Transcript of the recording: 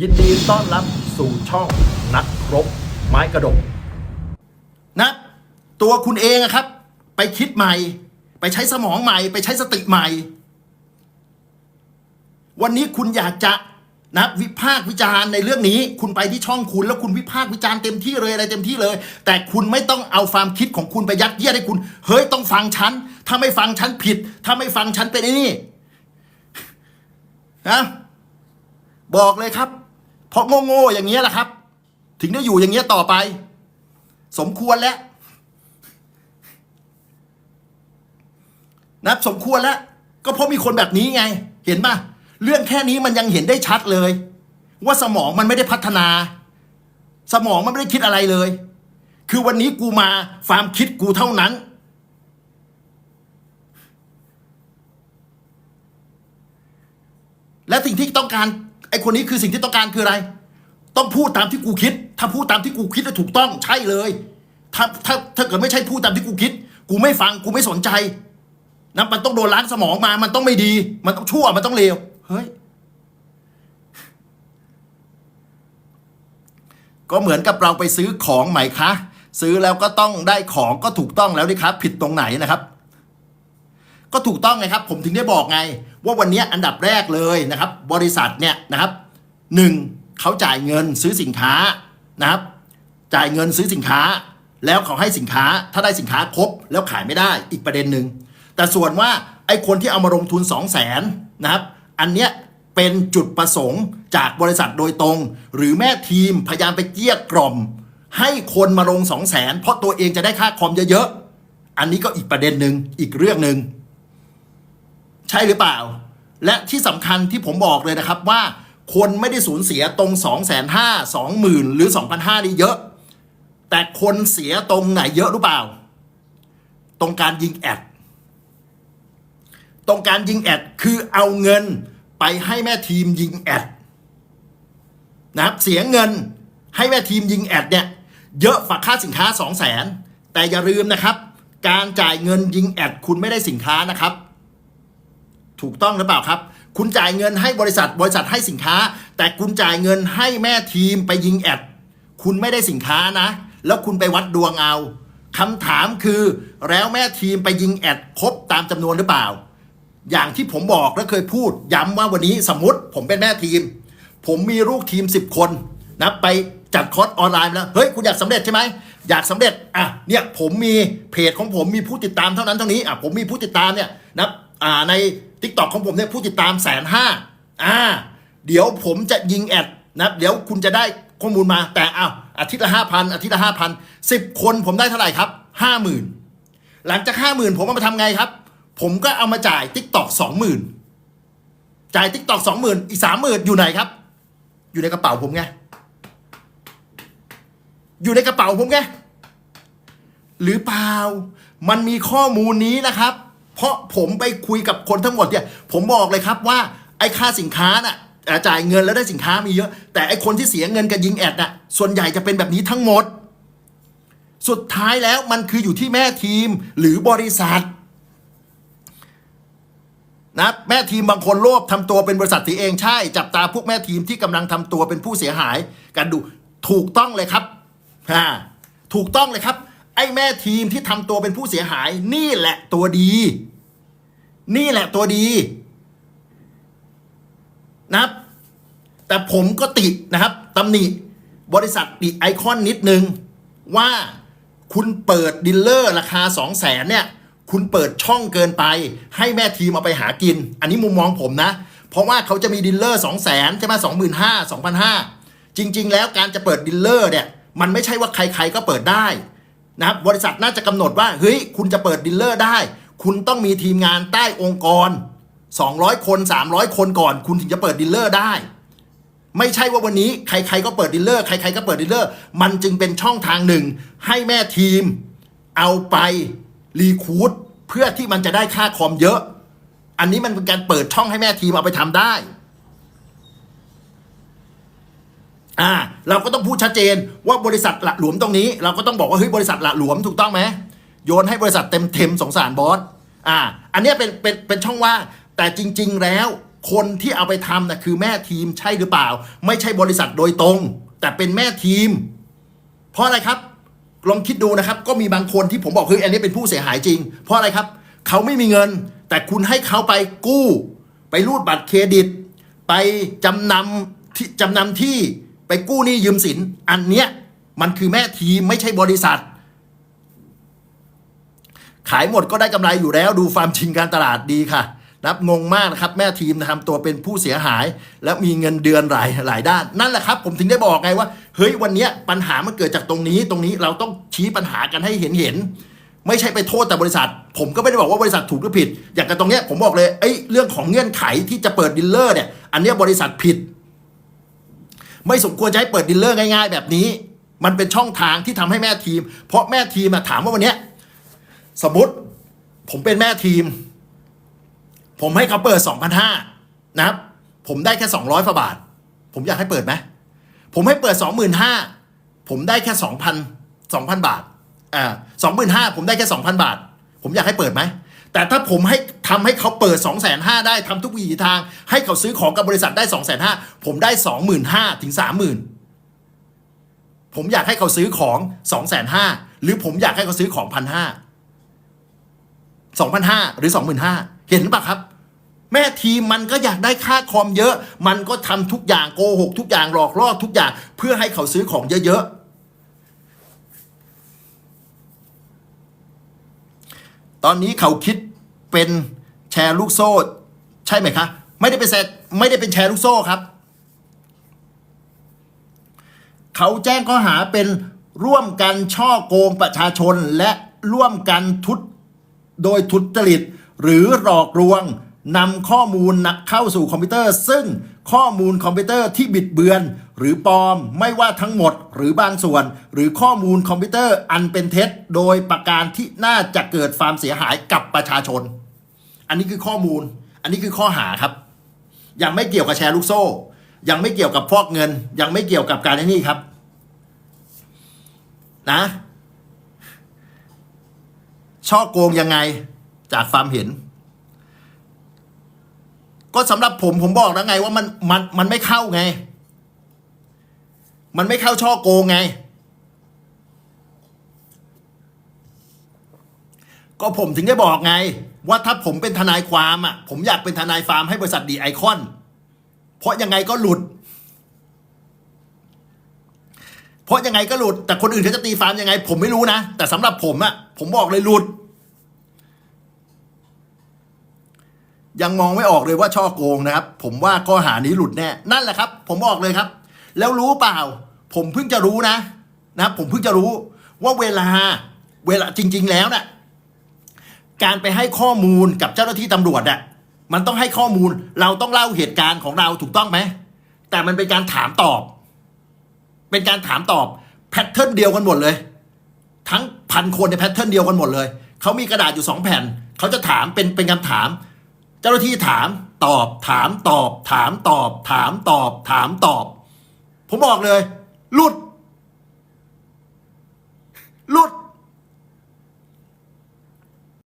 ยินดีต้อนรับสู่ช่องนักรบไม้กระดกนะ ตัวคุณเองอะครับ ไปคิดใหม่ ไปใช้สมองใหม่ ไปใช้สติใหม่ วันนี้คุณอยากจะนะวิพากษ์วิจารณ์ในเรื่องนี้ คุณไปที่ช่องคุณแล้วคุณวิพากษ์วิจารณ์เต็มที่เลยอะไรเต็มที่เลย แต่คุณไม่ต้องเอาความคิดของคุณไปยัดเยียดให้คุณ เฮ้ยต้องฟังฉันถ้าไม่ฟังฉันผิด ถ้าไม่ฟังฉันเป็นไอ้นี่นะบอกเลยครับ เพราะโง่ๆอย่างเงี้ยแหละครับ ถึงได้อยู่อย่างเงี้ยต่อไป สมควรแล้วนะสมควรแล้ว ก็เพราะมีคนแบบนี้ไง เห็นป่ะเรื่องแค่นี้มันยังเห็นได้ชัดเลย ว่าสมองมันไม่ได้พัฒนา สมองมันไม่ได้คิดอะไรเลย คือวันนี้กูมาความคิดกูเท่านั้น และสิ่งที่ต้องการ ไอคนนี้คือสิ่งที่ต้องการคืออะไร ต้องพูดตามที่กูคิด ถ้าพูดตามที่กูคิดแล้วถูกต้องใช่เลย ถ้าถ้าถ้าเกิดไม่ใช่พูดตามที่กูคิด กูไม่ฟังกูไม่สนใจนะมันต้องโดนล้างสมองมา มันต้องไม่ดี มันต้องชั่วมันต้องเลวเฮ้ยก็เหมือนกับเราไปซื้อของไหมคะซื้อแล้วก็ต้องได้ของก็ถูกต้องแล้วดิครับ ผิดตรงไหนนะครับ ก็ถูกต้องไงครับผมถึงได้บอกไง ว่าวันนี้อันดับแรกเลยนะครับ บริษัทเนี่ยนะครับหนึ่งเขาจ่ายเงินซื้อสินค้านะครับ จ่ายเงินซื้อสินค้า แล้วเขาให้สินค้าถ้าได้สินค้าครบแล้วขายไม่ได้อีกประเด็นหนึ่งแต่ส่วนว่าไอ้คนที่เอามาลงทุน 2 0 0แสนนะครับ อันเนี้ยเป็นจุดประสงค์จากบริษัทโดยตรง หรือแม่ทีมพยายามไปเกลี้ยกล่อม ให้คนมาลง 2 0 0แสนเพราะตัวเองจะได้ค่าคอมเยอะๆอันนี้ก็อีกประเด็นหนึ่งอีกเรื่องหนึ่ง ใช่หรือเปล่า และที่สำคัญที่ผมบอกเลยนะครับว่าคนไม่ได้สูญเสียตรง2 5 0 0 0 0 20,000 หรือ 2,500นี่เยอะ แต่คนเสียตรงไหนเยอะรู้เปล่า ตรงการยิงแอด ตรงการยิงแอดคือเอาเงินไปให้แม่ทีมยิงแอดนะครับเสียเงินให้แม่ทีมยิงแอดเนี่ยเยอะฝากค่าสินค้า 2 0 0 0 0 0แต่อย่าลืมนะครับ การจ่ายเงินยิงแอดคุณไม่ได้สินค้านะครับ ถูกต้องหรือเปล่าครับ คุณจ่ายเงินให้บริษัทบริษัทให้สินค้า แต่คุณจ่ายเงินให้แม่ทีมไปยิงแอด คุณไม่ได้สินค้านะ แล้วคุณไปวัดดวงเอาคำถามคือแล้วแม่ทีมไปยิงแอดครบตามจำนวนหรือเปล่า อย่างที่ผมบอกและเคยพูด ย้ำว่าวันนี้สมมติผมเป็นแม่ทีม ผมมีลูกทีม 10 คนนะไปจัดคอร์สออนไลน์แล้วเฮ้ยคุณอยากสำเร็จใช่ไหมอยากสำเร็จอะเนี่ยผมมีเพจของผมมีผู้ติดตามเท่านั้นเท่านี้อะผมมีผู้ติดตามเนี่ยนะอ่าใน t ิ k t o k ของผมเนี่ยผู้ติดตามแสนห้าอ่า เดี๋ยวผมจะยิงแอดนะเดี๋ยวคุณจะได้ข้อมูลมาแต่อ้าวอาทิตย์ละห้าพันอาทิตย์ละห้าพันสิบคนผมได้เท่าไหร่ครับห้าหมื่นหลังจากห้าหมื่นผมเอามาทำไงครับ ผมก็เอามาจ่าย t ิ k t o k สองหมื่นจ่าย t ิ k t o k สองหมื่นอีกสามหมื่นอยู่ไหนครับ อยู่ในกระเป๋าผมไงอยู่ในกระเป๋าผมไงหรือเปล่า มันมีข้อมูลนี้นะครับ เพราะผมไปคุยกับคนทั้งหมดเนี่ยผมบอกเลยครับว่าไอ้ค่าสินค้าน่ะจ่ายเงินแล้วได้สินค้ามีเยอะ แต่ไอ้คนที่เสียเงินกับยิงแอดน่ะส่วนใหญ่จะเป็นแบบนี้ทั้งหมด สุดท้ายแล้วมันคืออยู่ที่แม่ทีมหรือบริษัทนะแม่ทีมบางคนโลภทำตัวเป็นบริษัทตีเองใช่ จับตาพวกแม่ทีมที่กำลังทำตัวเป็นผู้เสียหาย กันดูถูกต้องเลยครับฮ่าถูกต้องเลยครับ ไอ้แม่ทีมที่ทำตัวเป็นผู้เสียหาย นี่แหละตัวดี นี่แหละตัวดีนะครับ แต่ผมก็ติดนะครับตำหนิบริษัทดิไอคอนนิดนึง ว่าคุณเปิดดิลเลอร์ราคา 2 0 0แสนเนี่ย คุณเปิดช่องเกินไป ให้แม่ทีมเอาไปหากิน อันนี้มุมมองผมนะ เพราะว่าเขาจะมีดิลเลอร์2 0 0แสนใช่ไหมสองหมื่นห้าสองพันห้าจริง ๆ แล้วการจะเปิดดิลเลอร์เนี่ย มันไม่ใช่ว่าใครๆก็เปิดได้ นะครับบริษัทน่าจะกำหนดว่าเฮ้ยคุณจะเปิดดิลเลอร์ได้ คุณต้องมีทีมงานใต้องค์กร 200 คน 300 คนก่อน คุณถึงจะเปิดดิลเลอร์ได้ ไม่ใช่ว่าวันนี้ใครๆก็เปิดดีลเลอร์ใครๆก็เปิดดีลเลอร์มันจึงเป็นช่องทางหนึ่ง ให้แม่ทีม เอาไปรีคูดเพื่อที่มันจะได้ค่าคอมเยอะ อันนี้มันเป็นการเปิดช่องให้แม่ทีมเอาไปทำได้ อ่าเราก็ต้องพูดชัดเจนว่าบริษัทหละหลวมตรงนี้ เราก็ต้องบอกว่าเฮ้ยบริษัทหละหลวมถูกต้องไหมโยนให้บริษัทเต็มเต็มสงสารบอสอ่า อันนี้เป็นเป็นเป็นช่องว่างแต่จริง ๆ แล้วคนที่เอาไปทำนะคือแม่ทีมใช่หรือเปล่า ไม่ใช่บริษัทโดยตรง แต่เป็นแม่ทีม เพราะอะไรครับ ลองคิดดูนะครับ ก็มีบางคนที่ผมบอกเฮ้ยอันนี้เป็นผู้เสียหายจริง เพราะอะไรครับ เขาไม่มีเงิน แต่คุณให้เขาไปกู้ ไปรูดบัตรเครดิต ไปจำนำที่จำนำที่ ไปกู้หนี้ยืมสิน อันเนี้ยมันคือแม่ทีมไม่ใช่บริษัท ขายหมดก็ได้กำไรอยู่แล้ว ดูฟาร์มชิงการตลาดดีค่ะนะครับงงมากนะครับ แม่ทีมทำตัวเป็นผู้เสียหาย และมีเงินเดือนหลายหลายด้าน นั่นแหละครับ ผมถึงได้บอกไงว่า เฮ้ยวันเนี้ยปัญหามันเกิดจากตรงนี้ ตรงนี้เราต้องชี้ปัญหากันให้เห็นเห็น ไม่ใช่ไปโทษแต่บริษัท ผมก็ไม่ได้บอกว่าบริษัทถูกหรือผิด อย่างกับตรงเนี้ยผมบอกเลยเอ้ยเรื่องของเงื่อนไขที่จะเปิดดีลเลอร์เนี่ยอันเนี้ยบริษัทผิด ไม่สมควรจะให้เปิดดีลเลอร์ง่าย ๆ แบบนี้ มันเป็นช่องทางที่ทำให้แม่ทีม เพราะแม่ทีมอะถามว่าวันเนี้ยสมมติผมเป็นแม่ทีม ผมให้เขาเปิด 2,500นะครับ ผมได้แค่ 200ฝาบาท ผมอยากให้เปิดไหมผมให้เปิด 25,000ผมได้แค่ 2,000 2,000 บาทอ่า25,000ผมได้แค่ 2,000 บาท ผมอยากให้เปิดไหม แต่ถ้าผมให้ทำให้เขาเปิด 2,500ได้ทำทุกวิถีทาง ให้เขาซื้อของกับบริษัทได้ 2,500ผมได้ 25,000ถึง30,000 ผมอยากให้เขาซื้อของ 2,500หรือผมอยากให้เขาซื้อของ 1,500สองพันห้าหรือสองหมื่นห้าเห็นปะครับ แม่ทีมมันก็อยากได้ค่าคอมเยอะ มันก็ทำทุกอย่างโกหกทุกอย่างหลอกล่อทุกอย่าง เพื่อให้เขาซื้อของเยอะๆ ตอนนี้เขาคิดเป็นแชร์ลูกโซ่ ใช่ไหมคะ ไม่ได้เป็นแชร์ไม่ได้เป็นแชร์ลูกโซ่ครับ เขาแจ้งข้อหาเป็นร่วมกันช่อโกงประชาชนและร่วมกันทุจโดยทุจริต หรือหลอกลวง นำข้อมูลเข้าสู่คอมพิวเตอร์ ซึ่งข้อมูลคอมพิวเตอร์ที่บิดเบือน หรือปลอมไม่ว่าทั้งหมดหรือบางส่วน หรือข้อมูลคอมพิวเตอร์อันเป็นเท็จ โดยประการที่น่าจะเกิดความเสียหายกับประชาชน อันนี้คือข้อมูล อันนี้คือข้อหาครับ ยังไม่เกี่ยวกับแชร์ลูกโซ่ ยังไม่เกี่ยวกับฟอกเงิน ยังไม่เกี่ยวกับการนี่ครับ นะ ช่อโกงยังไงจากความเห็น ก็สำหรับผมผมบอกแล้วไงว่ามันมันมันไม่เข้าไง มันไม่เข้าช่อโกงไง ก็ผมถึงได้บอกไง ว่าถ้าผมเป็นทนายความอะ ผมอยากเป็นทนายฟาร์มให้บริษัทดีไอคอน เพราะยังไงก็หลุด เพราะยังไงก็หลุด แต่คนอื่นเขาจะตีฟาร์มยังไง ผมไม่รู้นะ แต่สำหรับผมอะผมบอกเลยหลุด ยังมองไม่ออกเลยว่าช่อโกงนะครับ ผมว่าข้อหานี้หลุดแน่ นั่นแหละครับ ผมบอกเลยครับ แล้วรู้เปล่า ผมเพิ่งจะรู้นะนะผมเพิ่งจะรู้ว่าเวลาเวลาจริง ๆ แล้วน่ะการไปให้ข้อมูลกับเจ้าหน้าที่ตำรวจอะมันต้องให้ข้อมูลเราต้องเล่าเหตุการณ์ของเราถูกต้องไหม แต่มันเป็นการถามตอบ เป็นการถามตอบแพทเทิร์นเดียวกันหมดเลย ทั้งพันคนในแพทเทิร์นเดียวกันหมดเลยเขามีกระดาษอยู่สองแผ่นเขาจะถามเป็นเป็นคำถาม เจ้าหน้าที่ถามตอบถามตอบ ถามตอบ ถามตอบ ถามตอบ ผมบอกเลยหลุดหลุด